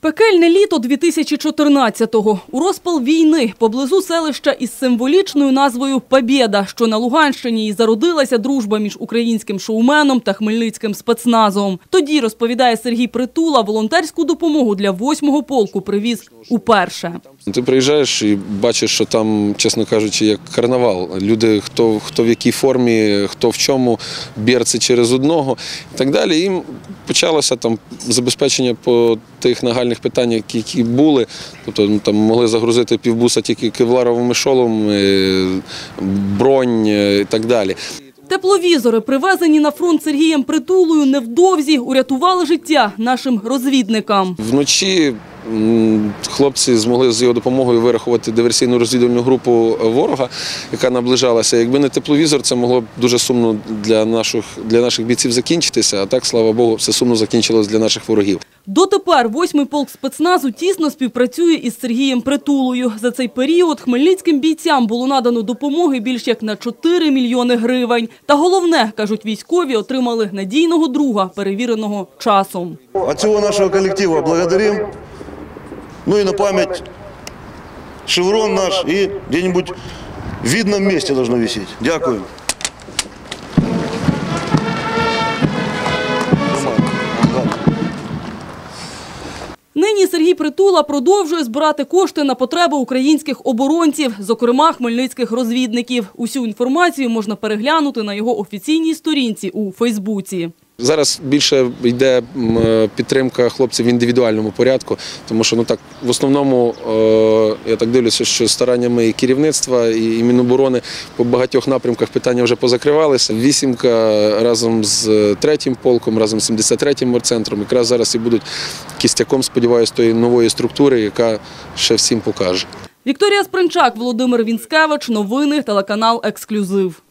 Пекельне літо 2014-го. У розпал війни поблизу селища із символічною назвою Побєда, що на Луганщині і зародилася дружба між українським шоуменом та хмельницьким спецназом. Тоді, розповідає Сергій Притула, волонтерську допомогу для 8-го полку привіз уперше. Ти приїжджаєш і бачиш, що там, чесно кажучи, як карнавал. Люди, хто, хто в якій формі, хто в чому, берці через одного і так далі. Їм почалося там забезпечення по тих нагальних питаннях, які, які були. Тобто ну, там могли загрузити півбуса тільки кевларовими шолом, бронь е, і так далі. Тепловізори, привезені на фронт Сергієм Притулою, невдовзі урятували життя нашим розвідникам. Вночі хлопці змогли з його допомогою вирахувати диверсійну розвідувальну групу ворога, яка наближалася. Якби не тепловізор, це могло б дуже сумно для наших, для наших бійців закінчитися. А так, слава Богу, все сумно закінчилось для наших ворогів. Дотепер восьмий полк спецназу тісно співпрацює із Сергієм Притулою. За цей період хмельницьким бійцям було надано допомоги більш як на 4 мільйони гривень. Та головне, кажуть військові, отримали надійного друга, перевіреного часом. От всего нашего коллектива благодарим. Ну и на память шеврон наш и где-нибудь в видном месте должно висеть. Дякую. Нині Сергій Притула продовжує збирати кошти на потреби українських оборонців, зокрема хмельницьких розвідників. Усю інформацію можна переглянути на його офіційній сторінці у Фейсбуці. Зараз більше йде е, підтримка хлопців в індивідуальному порядку, тому що ну так в основному е, я так дивлюся, що стараннями і керівництва, і, Міноборони по багатьох напрямках питання вже позакривалися. Вісімка разом з третім полком, разом з 73-м морцентром, якраз зараз і будуть кістяком, сподіваюся, тої нової структури, яка ще всім покаже. Вікторія Спринчак, Володимир Вінськевич. Новини, телеканал «Ексклюзив».